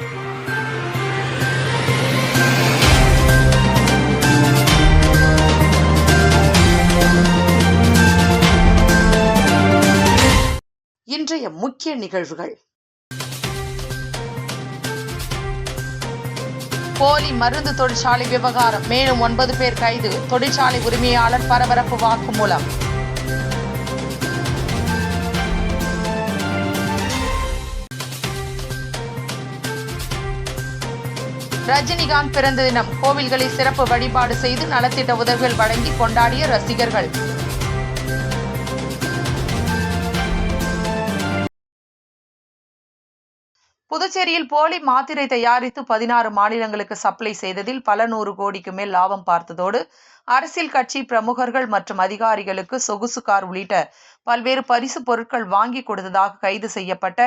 இன்றைய முக்கிய நிகழ்வுகள். போலி மருந்து தொழிற்சாலை விவகாரம். மேலும் ஒன்பது பேர் கைது. தொழிற்சாலை உரிமையாளர் பரபரப்பு வாக்குமூலம். ரஜினிகாந்த் பிறந்த தினம் கோவில்களில் சிறப்பு வழிபாடு செய்து நலத்திட்ட உதவிகள் வழங்கி கொண்டாடிய ரசிகர்கள். புதுச்சேரியில் போலி மாத்திரை தயாரித்து பதினாறு மாநிலங்களுக்கு சப்ளை செய்ததில் பல நூறு கோடிக்கு மேல் லாபம் பார்த்ததோடு அரசியல் கட்சி பிரமுகர்கள் மற்றும் அதிகாரிகளுக்கு சொகுசு கார் உள்ளிட்ட பல்வேறு பரிசு பொருட்கள் வாங்கி கொடுத்ததாக கைது செய்யப்பட்ட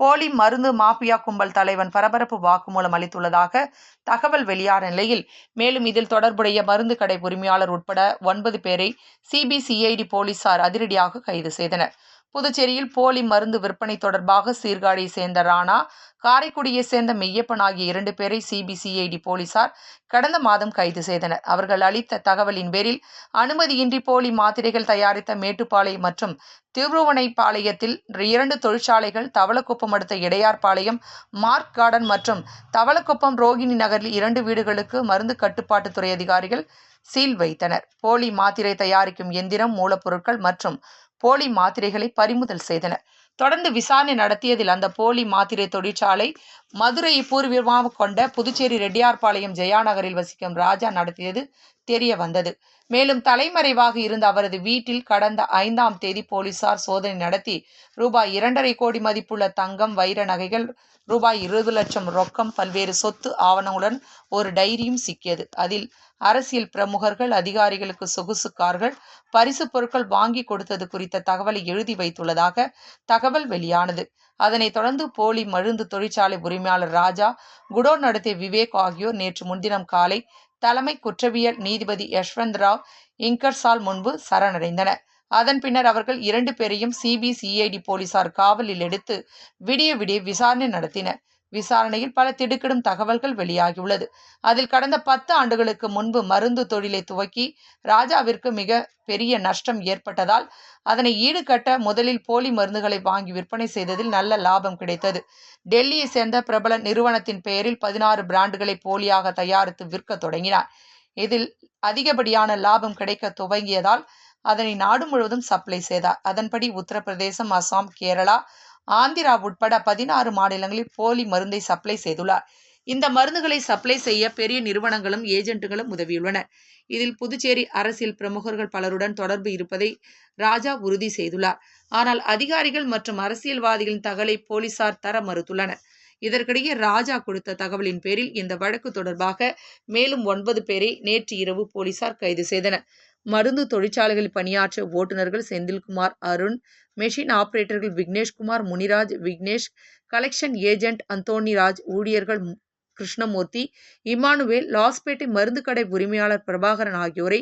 போலி மருந்து மாபியா கும்பல் தலைவன் பரபரப்பு வாக்குமூலம் அளித்துள்ளதாக தகவல் வெளியான நிலையில் மேலும் இதில் தொடர்புடைய மருந்து கடை உரிமையாளர் உட்பட ஒன்பது பேரை சிபிசிஐடி போலீசார் அதிரடியாக கைது செய்தனர். புதுச்சேரியில் போலி மருந்து விற்பனை தொடர்பாக சீர்காழியை சேர்ந்த ராணா காரைக்குடியை சேர்ந்த மெய்யப்பன் ஆகிய இரண்டு பேரை சிபிசிஐடி போலீசார் கடந்த மாதம் கைது செய்தனர். அவர்கள் அளித்த தகவலின் பேரில் அனுமதியின்றி போலி மாத்திரைகள் தயாரித்த மேட்டுப்பாளையம் மற்றும் திருவுவனைப்பாளையத்தில் இரண்டு தொழிற்சாலைகள் தவளக்குப்பம் அடுத்த இடையார்பாளையம் மார்க் கார்டன் மற்றும் தவளக்குப்பம் ரோகிணி நகரில் இரண்டு வீடுகளுக்கு மருந்து கட்டுப்பாட்டுத்துறை அதிகாரிகள் சீல் வைத்தனர். போலி மாத்திரை தயாரிக்கும் எந்திரம் மூலப்பொருட்கள் மற்றும் போலி மாத்திரைகளை பறிமுதல் செய்தனர். தொடர்ந்து விசாரணை நடத்தியதில் அந்த போலி மாத்திரை தொழிற்சாலை மதுரையை பூர்வீகமாக கொண்ட புதுச்சேரி ரெட்டியார்பாளையம் ஜெயாநகரில் வசிக்கும் ராஜா நடத்தியது தெரிய வந்தது. மேலும் தலைமறைவாக இருந்த அவரது வீட்டில் கடந்த ஐந்தாம் தேதி போலீசார் சோதனை நடத்தி ரூபாய் இரண்டரை கோடி மதிப்புள்ள தங்கம் வைர நகைகள் ரூபாய் இருபது லட்சம் ரொக்கம் பல்வேறு சொத்து ஆவணங்களுடன் ஒரு டைரியும் சிக்கியது. அதில் அரசியல் பிரமுகர்கள் அதிகாரிகளுக்கு சொகுசு கார்கள் பரிசு பொருட்கள் வாங்கி கொடுத்தது குறித்த தகவலை எழுதி வைத்துள்ளதாக தகவல் வெளியானது. அதனைத் தொடர்ந்து போலி மருந்து தொழிற்சாலை உரிமையாளர் ராஜா குடோன் நடத்திய விவேக் ஆகியோர் நேற்று முன்தினம் காலை தலைமை குற்றவியல் நீதிபதி யஷ்வந்த் ராவ் இங்கர்சால் முன்பு சரணடைந்தனர். அதன் பின்னர் அவர்கள் இரண்டு பேரையும் சிபிசிஐடி போலீசார் காவலில் எடுத்து விடிய விடிய விசாரணை நடத்தினர் விசாரணையில் பல திடுக்கிடும் தகவல்கள் வெளியாகியுள்ளது. அதில் கடந்த பத்து ஆண்டுகளுக்கு முன்பு மருந்து தொழிலை துவக்கி ராஜாவிற்கு மிக பெரிய நஷ்டம் ஏற்பட்டதால் அதனை ஈடுகட்ட முதலில் போலி மருந்துகளை வாங்கி விற்பனை செய்ததில் நல்ல லாபம் கிடைத்தது. டெல்லியை சேர்ந்த பிரபல நிறுவனத்தின் பெயரில் பதினாறு பிராண்டுகளை போலியாக தயாரித்து விற்க தொடங்கினார். இதில் அதிகப்படியான லாபம் கிடைக்க துவங்கியதால் அதனை நாடு முழுவதும் சப்ளை செய்தார். அதன்படி உத்தரப்பிரதேசம் அசாம் கேரளா ஆந்திரா உட்பட பதினாறு மாநிலங்களில் போலி மருந்தை சப்ளை செய்துள்ளார். இந்த மருந்துகளை சப்ளை செய்ய பெரிய நிறுவனங்களும் ஏஜென்ட்டுகளும் உதவியுள்ளனர் இதில் புதுச்சேரி அரசியல் பிரமுகர்கள் பலருடன் தொடர்பு இருப்பதை ராஜா உறுதி செய்துள்ளார். ஆனால் அதிகாரிகள் மற்றும் அரசியல்வாதிகளின் தகவலை போலீசார் தர மறுத்துள்ளனர். இதற்கிடையே ராஜா கொடுத்த தகவலின் பேரில் இந்த வழக்கு தொடர்பாக மேலும் ஒன்பது பேரை நேற்று இரவு போலீசார் கைது செய்தனர். மருந்து தொழிற்சாலைகளில் பணியாற்றிய ஓட்டுநர்கள் செந்தில்குமார் அருண் மெஷின் ஆபரேட்டர்கள் விக்னேஷ்குமார் முனிராஜ் விக்னேஷ் கலெக்ஷன் ஏஜென்ட் அந்தோணிராஜ் ஊழியர்கள் கிருஷ்ணமூர்த்தி இமானுவேல் லாஸ்பேட்டை மருந்து கடை உரிமையாளர் பிரபாகரன் ஆகியோரை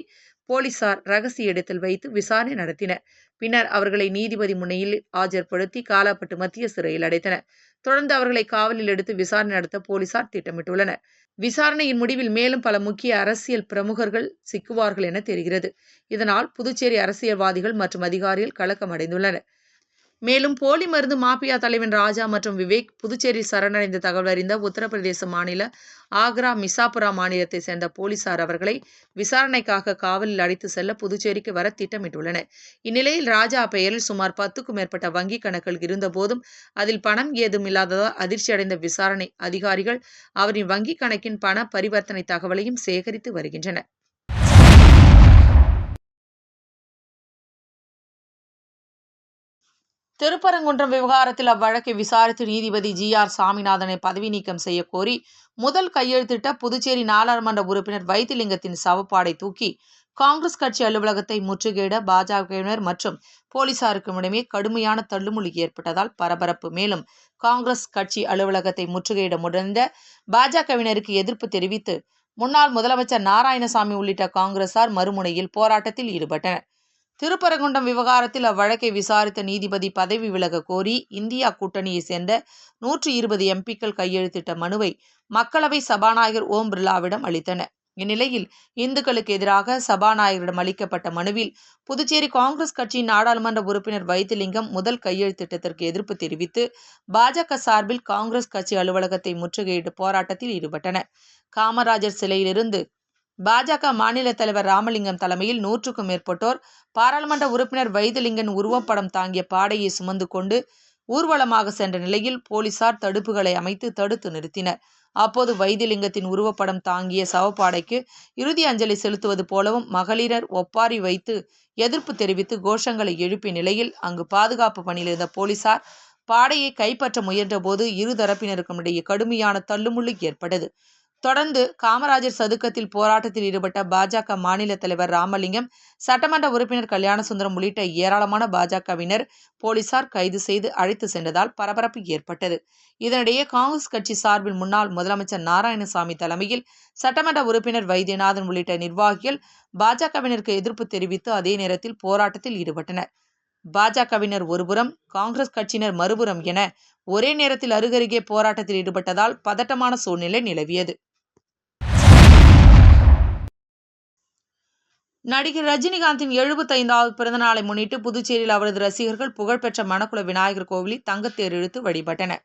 போலீசார் ரகசிய இடத்தில் வைத்து விசாரணை நடத்தினர். பின்னர் அவர்களை நீதிபதி முனையில் ஆஜர்படுத்தி காலாப்பட்டு மத்திய சிறையில் அடைத்தனர். தொடர்ந்து அவர்களை காவலில் எடுத்து விசாரணை நடத்த போலீசார் திட்டமிட்டுள்ளனர். விசாரணையின் முடிவில் மேலும் பல முக்கிய அரசியல் பிரமுகர்கள் சிக்குவார்கள் என தெரிகிறது. இதனால் புதுச்சேரி அரசியல்வாதிகள் மற்றும் அதிகாரிகள் கலக்கம் அடைந்துள்ளனர் மேலும் போலி மருந்து மாபியா தலைவன் ராஜா மற்றும் விவேக் புதுச்சேரி சரணடைந்த தகவல் அறிந்த உத்தரப்பிரதேச மாநில ஆக்ரா மிசாபுரா மாநிலத்தை சேர்ந்த போலீசார் அவர்களை விசாரணைக்காக காவலில் அழைத்து செல்ல புதுச்சேரிக்கு வர திட்டமிட்டுள்ளனர். இந்நிலையில் ராஜா பெயரில் சுமார் பத்துக்கும் மேற்பட்ட வங்கிக் கணக்குகள் இருந்தபோதும் அதில் பணம் ஏதும் இல்லாததால் அதிர்ச்சியடைந்த விசாரணை அதிகாரிகள் அவரின் வங்கிக் கணக்கின் பண பரிவர்த்தனை தகவலையும் சேகரித்து வருகின்றனர். திருப்பரங்குன்றம் விவகாரத்தில் அவ்வழக்கை விசாரித்து நீதிபதி ஜி ஆர் சாமிநாதனை பதவி நீக்கம் செய்ய கோரி முதல் கையெழுத்திட்ட புதுச்சேரி நாடாளுமன்ற உறுப்பினர் வைத்திலிங்கத்தின் சவப்பாடை தூக்கி காங்கிரஸ் கட்சி அலுவலகத்தை முற்றுகையிட பாஜகவினர் மற்றும் போலீசாருக்கும் இடையே கடுமையான தள்ளுமுள்ளி ஏற்பட்டதால் பரபரப்பு. மேலும் காங்கிரஸ் கட்சி அலுவலகத்தை முற்றுகையிட முடர்ந்த பாஜகவினருக்கு எதிர்ப்பு தெரிவித்து முன்னாள் முதலமைச்சர் நாராயணசாமி உள்ளிட்ட காங்கிரசார் மறுமுனையில் போராட்டத்தில் ஈடுபட்டனர். திருப்பரங்குன்றம் விவகாரத்தில் அவ்வழக்கை விசாரித்த நீதிபதி பதவி விலக கோரி இந்தியா கூட்டணியை சேர்ந்த நூற்றி இருபது எம்பிக்கள் கையெழுத்திட்ட மனுவை மக்களவை சபாநாயகர் ஓம் பிர்லாவிடம் அளித்தனர். இந்நிலையில் இந்துக்களுக்கு எதிராக சபாநாயகரிடம் அளிக்கப்பட்ட மனுவில் புதுச்சேரி காங்கிரஸ் கட்சியின் நாடாளுமன்ற உறுப்பினர் வைத்திலிங்கம் முதல் கையெழுத்திட்டத்திற்கு எதிர்ப்பு தெரிவித்து பாஜக சார்பில் காங்கிரஸ் கட்சி அலுவலகத்தை முற்றுகையிட்டு போராட்டத்தில் ஈடுபட்டனர். காமராஜர் சிலையிலிருந்து பாஜக மாநில தலைவர் ராமலிங்கம் தலைமையில் நூற்றுக்கும் மேற்பட்டோர் பாராளுமன்ற உறுப்பினர் வைத்திலிங்கன் உருவப்படம் தாங்கிய பாடையை சுமந்து கொண்டு ஊர்வலமாக சென்ற நிலையில் போலீசார் தடுப்புகளை அமைத்து தடுத்து நிறுத்தினர். அப்போது வைத்திலிங்கத்தின் உருவப்படம் தாங்கிய சவப்பாடைக்கு இறுதி அஞ்சலி செலுத்துவது போலவும் மகளிரர் ஒப்பாரி வைத்து எதிர்ப்பு தெரிவித்து கோஷங்களை எழுப்பிய நிலையில் அங்கு பாதுகாப்பு பணியில் இருந்த போலீசார் பாடையை கைப்பற்ற முயன்றபோது இரு தரப்பினருக்கும் இடையே கடுமையான தள்ளுமுள்ளு ஏற்பட்டது. தொடர்ந்து காமராஜர் சதுக்கத்தில் போராட்டத்தில் ஈடுபட்ட பாஜக மாநில தலைவர் ராமலிங்கம் சட்டமன்ற உறுப்பினர் கல்யாணசுந்தரம் உள்ளிட்ட ஏராளமான பாஜகவினர் போலீசார் கைது செய்து அழைத்து சென்றதால் பரபரப்பு ஏற்பட்டது. இதனிடையே காங்கிரஸ் கட்சி சார்பில் முன்னாள் முதலமைச்சர் நாராயணசாமி தலைமையில் சட்டமன்ற உறுப்பினர் வைத்தியநாதன் உள்ளிட்ட நிர்வாகிகள் பாஜகவினருக்கு எதிர்ப்பு தெரிவித்து அதே நேரத்தில் போராட்டத்தில் ஈடுபட்டனர். பாஜகவினர் ஒருபுறம் காங்கிரஸ் கட்சியினர் மறுபுறம் என ஒரே நேரத்தில் அருகருகே போராட்டத்தில் ஈடுபட்டதால் பதட்டமான சூழ்நிலை நிலவியது. நடிகர் ரஜினிகாந்தின் எழுபத்தைந்தாவது பிறந்தநாளை முன்னிட்டு புதுச்சேரியில் அவரது ரசிகர்கள் புகழ்பெற்ற மணக்குள விநாயகர் கோவிலில் தங்கத்தேர் இழுத்து வழிபட்டனர்.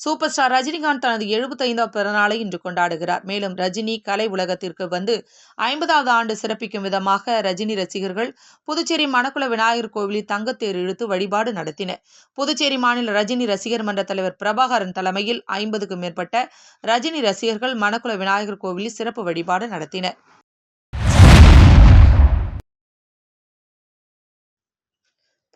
சூப்பர் ஸ்டார் ரஜினிகாந்த் தனது எழுபத்தைந்தாவது பிறந்தநாளை இன்று கொண்டாடுகிறார். மேலும் ரஜினி கலை உலகத்திற்கு வந்து ஐம்பதாவது ஆண்டு சிறப்பிக்கும் விதமாக ரஜினி ரசிகர்கள் புதுச்சேரி மணக்குள விநாயகர் கோவிலில் தங்கத்தேர் இழுத்து வழிபாடு நடத்தினர். புதுச்சேரி மாநில ரஜினி ரசிகர் மன்ற தலைவர் பிரபாகரன் தலைமையில் ஐம்பதுக்கும் மேற்பட்ட ரஜினி ரசிகர்கள் மணக்குள விநாயகர் கோவிலில் சிறப்பு வழிபாடு நடத்தினர்.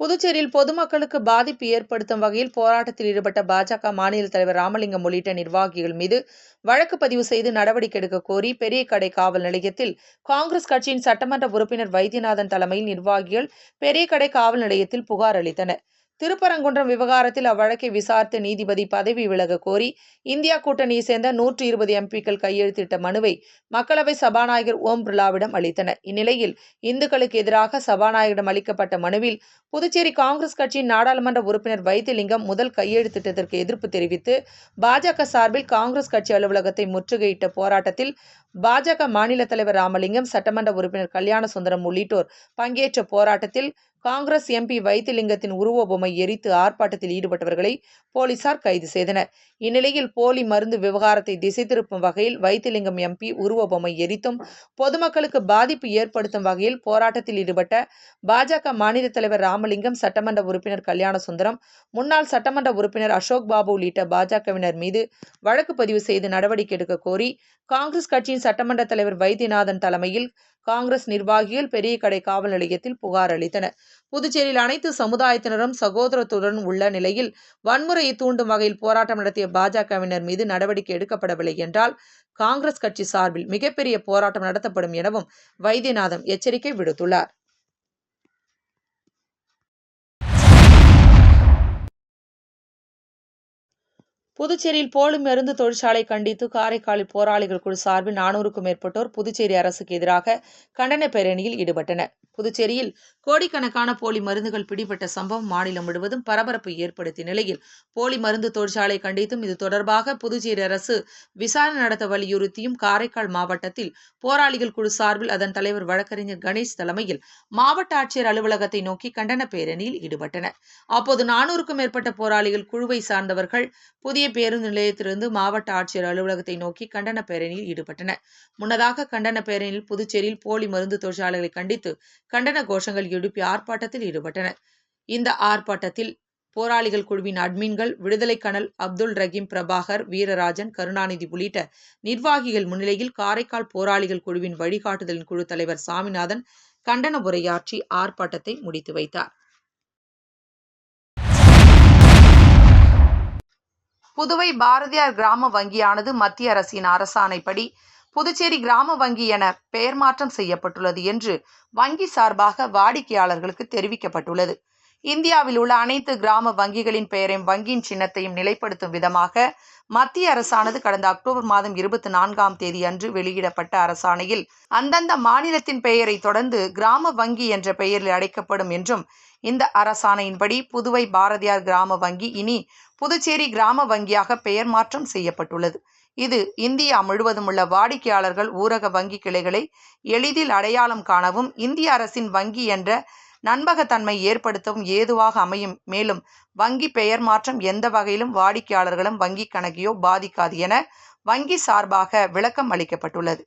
புதுச்சேரியில் பொதுமக்களுக்கு பாதிப்பு ஏற்படுத்தும் வகையில் போராட்டத்தில் ஈடுபட்ட பாஜக மாநில தலைவர் ராமலிங்கம் உள்ளிட்ட நிர்வாகிகள் மீது வழக்கு பதிவு செய்து நடவடிக்கை எடுக்க கோரி பெரிய கடை காவல் நிலையத்தில் காங்கிரஸ் கட்சியின் சட்டமன்ற உறுப்பினர் வைத்தியநாதன் தலைமையில் நிர்வாகிகள் பெரிய கடை காவல் நிலையத்தில் புகார் அளித்தனர். திருப்பரங்குன்றம் விவகாரத்தில் அவ்வழக்கை விசாரித்து நீதிபதி பதவி விலக கோரி இந்தியா கூட்டணியை சேர்ந்த நூற்று இருபது எம்பிக்கள் கையெழுத்திட்ட மனுவை மக்களவை சபாநாயகர் ஓம் பிர்லாவிடம் அளித்தனர். இந்நிலையில் இந்துக்களுக்கு எதிராக சபாநாயகரிடம் அளிக்கப்பட்ட மனுவில் புதுச்சேரி காங்கிரஸ் கட்சியின் நாடாளுமன்ற உறுப்பினர் வைத்திலிங்கம் முதல் கையெழுத்திட்டத்திற்கு எதிர்ப்பு தெரிவித்து பாஜக சார்பில் காங்கிரஸ் கட்சி அலுவலகத்தை முற்றுகையிட்ட போராட்டத்தில் பாஜக மாநில தலைவர் ராமலிங்கம் சட்டமன்ற உறுப்பினர் கல்யாண சுந்தரம் உள்ளிட்டோர் பங்கேற்ற போராட்டத்தில் காங்கிரஸ் எம்பி வைத்திலிங்கத்தின் உருவ பொம்மை எரித்து ஆர்ப்பாட்டத்தில் ஈடுபட்டவர்களை போலீசார் கைது செய்தனர். இந்நிலையில் போலி மருந்து விவகாரத்தை திசை திருப்பும் வகையில் வைத்திலிங்கம் எம்பி உருவ பொம்மை எரித்தும் பொதுமக்களுக்கு பாதிப்பு ஏற்படுத்தும் வகையில் போராட்டத்தில் ஈடுபட்ட பாஜக மாநில தலைவர் ராமலிங்கம் சட்டமன்ற உறுப்பினர் கல்யாண சுந்தரம் முன்னாள் சட்டமன்ற உறுப்பினர் அசோக் பாபு உள்ளிட்ட பாஜகவினர் மீது வழக்கு பதிவு செய்து நடவடிக்கை எடுக்க கோரி காங்கிரஸ் கட்சியின் சட்டமன்ற தலைவர் வைத்தியநாதன் தலைமையில் காங்கிரஸ் நிர்வாகிகள் பெரிய கடை காவல் நிலையத்தில் புகார் அளித்தனர். புதுச்சேரியில் அனைத்து சமுதாயத்தினரும் சகோதரத்துடன் உள்ள நிலையில் வன்முறையை தூண்டும் வகையில் போராட்டம் நடத்திய பாஜகவினர் மீது நடவடிக்கை எடுக்கப்படவில்லை என்றால் காங்கிரஸ் கட்சி சார்பில் மிகப்பெரிய போராட்டம் நடத்தப்படும் எனவும் வைத்தியநாதன் எச்சரிக்கை விடுத்துள்ளார். புதுச்சேரியில் போலி மருந்து தொழிற்சாலை கண்டித்து காரைக்காலில் போராளிகள் குழு சார்பில் நானூறுக்கும் மேற்பட்டோர் புதுச்சேரி அரசுக்கு எதிராக கண்டன பேரணியில் ஈடுபட்டனர். புதுச்சேரியில் கோடிக்கணக்கான போலி மருந்துகள் பிடிபட்ட சம்பவம் மாநிலம் முழுவதும் பரபரப்பை ஏற்படுத்திய நிலையில் போலி மருந்து தொழிற்சாலை கண்டித்தும் இது தொடர்பாக புதுச்சேரி அரசு விசாரணை நடத்த வலியுறுத்தியும் காரைக்கால் மாவட்டத்தில் போராளிகள் குழு சார்பில் அதன் தலைவர் வழக்கறிஞர் கணேஷ் தலைமையில் மாவட்ட ஆட்சியர் அலுவலகத்தை நோக்கி கண்டன பேரணியில் ஈடுபட்டனர். அப்போது நானூறுக்கும் மேற்பட்ட போராளிகள் குழுவை சார்ந்தவர்கள் புதிய பேருந்து நிலையத்திலிருந்து மாவட்ட ஆட்சியர் அலுவலகத்தை நோக்கி கண்டன பேரணியில் ஈடுபட்டனர். முன்னதாக கண்டன பேரணியில் புதுச்சேரியில் போலி மருந்து தொழிற்சாலைகளை கண்டித்து கண்டன கோஷங்கள் எழுப்பி ஆர்ப்பாட்டத்தில் ஈடுபட்டனர். இந்த ஆர்ப்பாட்டத்தில் போராளிகள் குழுவின் அட்மின்கள் விடுதலை கனல் அப்துல் ரஹீம் பிரபாகர் வீரராஜன் கருணாநிதி உள்ளிட்ட நிர்வாகிகள் முன்னிலையில் காரைக்கால் போராளிகள் குழுவின் வழிகாட்டுதலின் குழு தலைவர் சாமிநாதன் கண்டன உரையாற்றி ஆர்ப்பாட்டத்தை முடித்து வைத்தார். புதுவை பாரதியார் கிராம வங்கியானது மத்திய அரசின் அரசாணைப்படி புதுச்சேரி கிராம வங்கி என பெயர் மாற்றம் செய்யப்பட்டுள்ளது என்று வங்கி சார்பாக வாடிக்கையாளர்களுக்கு தெரிவிக்கப்பட்டுள்ளது. இந்தியாவில் உள்ள அனைத்து கிராம வங்கிகளின் பெயரையும் வங்கியின் சின்னத்தையும் நிலைப்படுத்தும் விதமாக மத்திய அரசானது கடந்த அக்டோபர் மாதம் இருபத்தி நான்காம் தேதி அன்று வெளியிடப்பட்ட அரசாணையில் அந்தந்த மாநிலத்தின் பெயரை தொடர்ந்து கிராம வங்கி என்ற பெயரில் அழைக்கப்படும் என்றும் இந்த அரசாணையின்படி புதுவை பாரதியார் கிராம வங்கி இனி புதுச்சேரி கிராம வங்கியாக பெயர் மாற்றம் செய்யப்பட்டுள்ளது. இது இந்தியா முழுவதும் உள்ள வாடிக்கையாளர்கள் ஊரக வங்கி கிளைகளை எளிதில் அடையாளம் காணவும் இந்திய அரசின் வங்கி என்ற நண்பகத்தன்மை ஏற்படுத்தவும் ஏதுவாக அமையும். மேலும் வங்கி பெயர் மாற்றம் எந்த வகையிலும் வாடிக்கையாளர்களும் வங்கி கணக்கையோ பாதிக்காது என வங்கி சார்பாக விளக்கம் அளிக்கப்பட்டுள்ளது.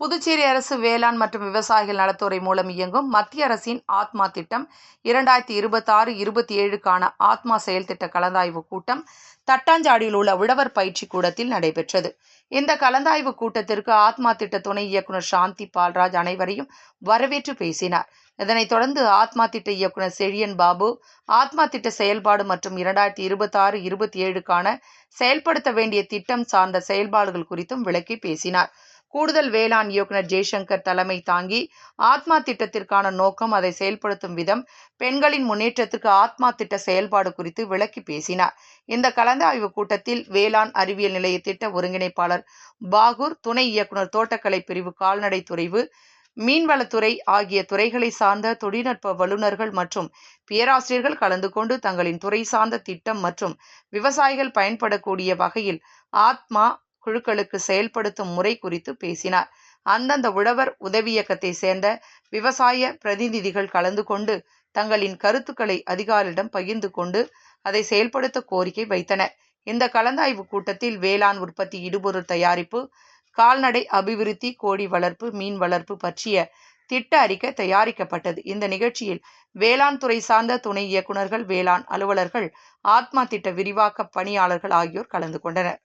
புதுச்சேரி அரசு வேளாண் மற்றும் விவசாயிகள் நலத்துறை மூலம் இயங்கும் மத்திய அரசின் ஆத்மா திட்டம் இரண்டாயிரத்தி இருபத்தாறு இருபத்தி ஏழுக்கான ஆத்மா செயல் திட்ட கலந்தாய்வு கூட்டம் தட்டாஞ்சாடியில் உள்ள உழவர் பயிற்சி கூடத்தில் நடைபெற்றது. இந்த கலந்தாய்வு கூட்டத்திற்கு ஆத்மா திட்ட துணை இயக்குனர் சாந்தி பால்ராஜ் அனைவரையும் வரவேற்று பேசினார். இதனைத் தொடர்ந்து ஆத்மா திட்ட இயக்குனர் செழியன் பாபு ஆத்மா திட்ட செயல்பாடு மற்றும் இரண்டாயிரத்தி இருபத்தாறு இருபத்தி ஏழுக்கான செயல்படுத்த வேண்டிய திட்டம் சார்ந்த செயல்பாடுகள் குறித்தும் விளக்கி பேசினார். கூடுதல் வேளாண் இயக்குனர் ஜெய்சங்கர் தலைமை தாங்கி ஆத்மா திட்டத்திற்கான நோக்கம் அதை செயல்படுத்தும் விதம் பெண்களின் முன்னேற்றத்திற்கு ஆத்மா திட்ட செயல்பாடு குறித்து விளக்கி பேசினார். இந்த கலந்தாய்வு கூட்டத்தில் வேளாண் அறிவியல் நிலைய திட்ட ஒருங்கிணைப்பாளர் பாகூர் துணை இயக்குனர் தோட்டக்கலை பிரிவு கால்நடை துறைவு மீன்வளத்துறை ஆகிய துறைகளை சார்ந்த தொழில்நுட்ப வல்லுநர்கள் மற்றும் பேராசிரியர்கள் கலந்து கொண்டு தங்களின் துறை சார்ந்த திட்டம் மற்றும் விவசாயிகள் பயன்படக்கூடிய வகையில் ஆத்மா குழுக்களுக்கு செயல்படுத்தும் முறை குறித்து பேசினார். அந்தந்த உழவர் உதவியக்கத்தை சேர்ந்த விவசாய பிரதிநிதிகள் கலந்து கொண்டு தங்களின் கருத்துக்களை அதிகாரிடம் பகிர்ந்து கொண்டு அதை செயல்படுத்த கோரிக்கை வைத்தனர். இந்த கலந்தாய்வு கூட்டத்தில் வேளாண் உற்பத்தி இடுபொருள் தயாரிப்பு கால்நடை அபிவிருத்தி கோழி வளர்ப்பு மீன் வளர்ப்பு பற்றிய திட்ட அறிக்கை தயாரிக்கப்பட்டது. இந்த நிகழ்ச்சியில் வேளாண் துறை சார்ந்த துணை இயக்குநர்கள் வேளாண் அலுவலர்கள் ஆத்மா திட்ட விரிவாக்க பணியாளர்கள் ஆகியோர் கலந்து கொண்டனர்.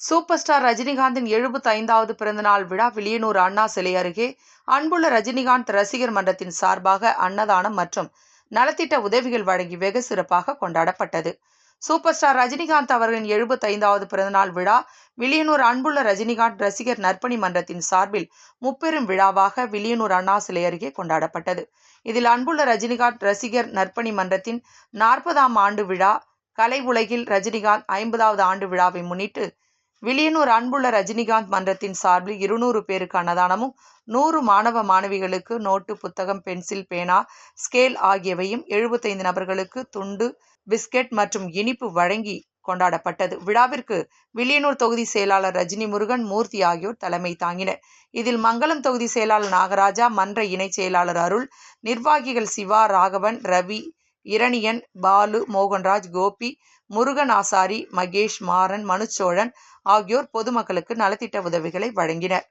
சூப்பர் ஸ்டார் ரஜினிகாந்தின் எழுபத்தி ஐந்தாவது பிறந்தநாள் விழா வில்லியனூர் அண்ணா சிலை அருகே அன்புள்ள ரஜினிகாந்த் ரசிகர் மன்றத்தின் சார்பாக அன்னதானம் மற்றும் நலத்திட்ட உதவிகள் வழங்கி வெகு சிறப்பாக கொண்டாடப்பட்டது. சூப்பர் ஸ்டார் ரஜினிகாந்த் அவர்களின் எழுபத்தி ஐந்தாவது பிறந்தநாள் விழா வில்லியனூர் அன்புள்ள ரஜினிகாந்த் ரசிகர் நற்பணி மன்றத்தின் சார்பில் முப்பெரும் விழாவாக வில்லியனூர் அண்ணா சிலை அருகே கொண்டாடப்பட்டது. இதில் அன்புள்ள ரஜினிகாந்த் ரசிகர் நற்பணி மன்றத்தின் நாற்பதாம் ஆண்டு விழா கலை உலகில் ரஜினிகாந்த் ஐம்பதாவது ஆண்டு விழாவை முன்னிட்டு வில்லியனூர் அன்புள்ள ரஜினிகாந்த் மன்றத்தின் சார்பில் இருநூறு பேருக்கு அன்னதானமும் நூறு மாணவ மாணவிகளுக்கு நோட்டு புத்தகம் பென்சில் பேனா ஸ்கேல் ஆகியவையும் எழுபத்தைந்து நபர்களுக்கு துண்டு பிஸ்கெட் மற்றும் இனிப்பு வழங்கி கொண்டாடப்பட்டது. விழாவிற்கு வில்லியனூர் தொகுதி செயலாளர் ரஜினி முருகன் மூர்த்தி ஆகியோர் தலைமை தாங்கினர். இதில் மங்களம் தொகுதி செயலாளர் நாகராஜா மன்ற இணை செயலாளர் அருள் நிர்வாகிகள் சிவா ராகவன் ரவி இரணியன் பாலு மோகன்ராஜ் கோபி முருகன் ஆசாரி மகேஷ் மாறன் மனுச்சோழன் ஆகியோர் பொதுமக்களுக்கு நலத்திட்ட உதவிகளை வழங்கினர்.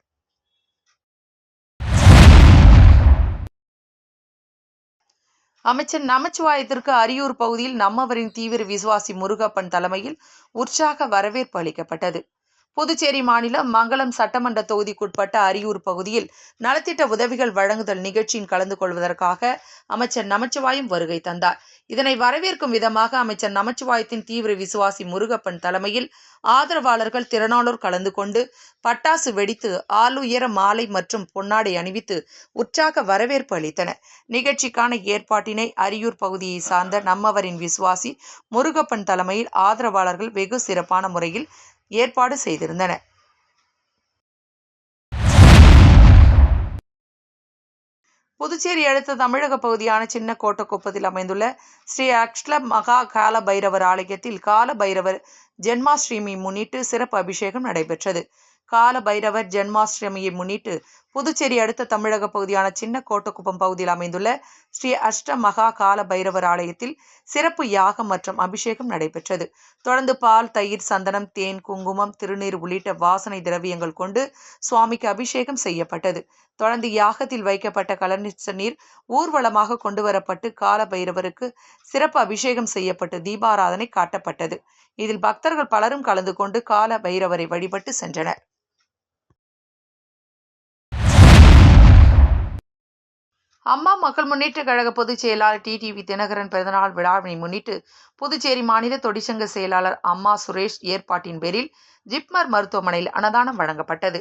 அமைச்சர் நமச்சிவாயத்திற்கு அரியூர் பகுதியில் நம்மவரின் தீவிர விசுவாசி முருகப்பன் தலைமையில் உற்சாக வரவேற்பு அளிக்கப்பட்டது. புதுச்சேரி மாநிலம் மங்களம் சட்டமன்ற தொகுதிக்குட்பட்ட அரியூர் பகுதியில் நலத்திட்ட உதவிகள் வழங்குதல் நிகழ்ச்சியில் கலந்து கொள்வதற்காக அமைச்சர் நமச்சிவாயம் வருகை தந்தார். இதனை வரவேற்கும் விதமாக அமைச்சர் நமச்சிவாயத்தின் தீவிர விசுவாசி முருகப்பன் தலைமையில் ஆதரவாளர்கள் திறனாளோர் கலந்து கொண்டு பட்டாசு வெடித்து ஆளுயர மாலை மற்றும் பொன்னாடை அணிவித்து உற்சாக வரவேற்பு அளித்தனர். நிகழ்ச்சிக்கான ஏற்பாட்டினை அரியூர் பகுதியை சார்ந்த நம்மவரின் விசுவாசி முருகப்பன் தலைமையில் ஆதரவாளர்கள் வெகு சிறப்பான முறையில் ஏற்பாடு செய்திருந்தன. புதுச்சேரி அடுத்த தமிழக பகுதியான சின்ன கோட்டக்குப்பத்தில் அமைந்துள்ள ஸ்ரீ அக்ஷ்ல மகா கால பைரவர் ஆலயத்தில் கால பைரவர் ஜென்மாஷ்டமி முன்னிட்டு சிறப்பு அபிஷேகம் நடைபெற்றது. கால பைரவர் ஜென்மாஷ்டமியை முன்னிட்டு புதுச்சேரி அடுத்த தமிழக பகுதியான சின்ன கோட்டக்குப்பம் பகுதியில் அமைந்துள்ள ஸ்ரீ அஷ்ட மகா கால பைரவர் ஆலயத்தில் சிறப்பு யாகம் மற்றும் அபிஷேகம் நடைபெற்றது. தொடர்ந்து பால் தயிர் சந்தனம் தேன் குங்குமம் திருநீர் உள்ளிட்ட வாசனை திரவியங்கள் கொண்டு சுவாமிக்கு அபிஷேகம் செய்யப்பட்டது. தொடர்ந்து யாகத்தில் வைக்கப்பட்ட கலனிச்ச நீர் ஊர்வலமாக கொண்டு வரப்பட்டு கால பைரவருக்கு சிறப்பு அபிஷேகம் செய்யப்பட்டு தீபாராதனை காட்டப்பட்டது. இதில் பக்தர்கள் பலரும் கலந்து கொண்டு கால பைரவரை வழிபட்டு சென்றனர். அம்மா மக்கள் முன்னேற்ற கழக பொதுச் செயலாளர் டிடிவி தினகரன் பிறந்தநாள் விழாவினை முன்னிட்டு புதுச்சேரி மாநில தொழிற்சங்க செயலாளர் அம்மா சுரேஷ் ஏற்பாட்டின் பேரில் ஜிப்மர் மருத்துவமனையில் அன்னதானம் வழங்கப்பட்டது.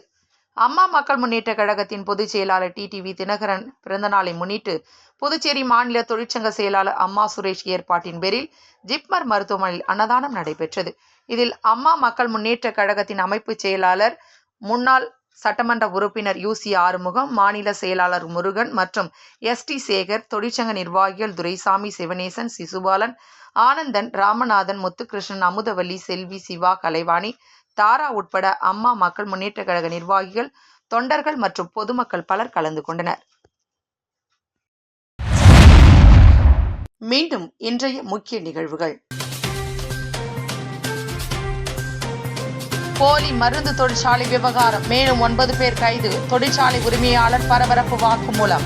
அம்மா மக்கள் முன்னேற்ற கழகத்தின் பொதுச் செயலாளர் டிடிவி தினகரன் பிறந்தநாளை முன்னிட்டு புதுச்சேரி மாநில தொழிற்சங்க செயலாளர் அம்மா சுரேஷ் ஏற்பாட்டின் பேரில் ஜிப்மர் மருத்துவமனையில் அன்னதானம் நடைபெற்றது. இதில் அம்மா மக்கள் முன்னேற்ற கழகத்தின் அமைப்பு செயலாளர் முன்னாள் சட்டமன்ற உறுப்பினர் யூசி ஆறுமுகம் மாநில செயலாளர் முருகன் மற்றும் எஸ் டி சேகர் தொழிற்சங்க நிர்வாகிகள் துரைசாமி சிவனேசன் சிசுபாலன் ஆனந்தன் ராமநாதன் முத்துகிருஷ்ணன் அமுதவல்லி செல்வி சிவா கலைவாணி தாரா உட்பட அம்மா மக்கள் முன்னேற்ற கழக நிர்வாகிகள் தொண்டர்கள் மற்றும் பொதுமக்கள் பலர் கலந்து கொண்டனர். மீண்டும் இன்றைய முக்கிய நிகழ்வுகள். போலி மருந்து தொழிற்சாலை விவகாரம். மேலும் ஒன்பது பேர் கைது. தொழிற்சாலை உரிமையாளர் பரபரப்பு வாக்குமூலம்.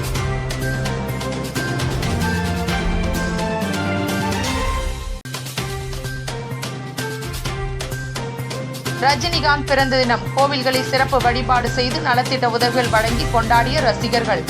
ரஜினிகாந்த் பிறந்த தினம். கோவில்களில் சிறப்பு வழிபாடு செய்து நலத்திட்ட உதவிகள் வழங்கி கொண்டாடிய ரசிகர்கள்.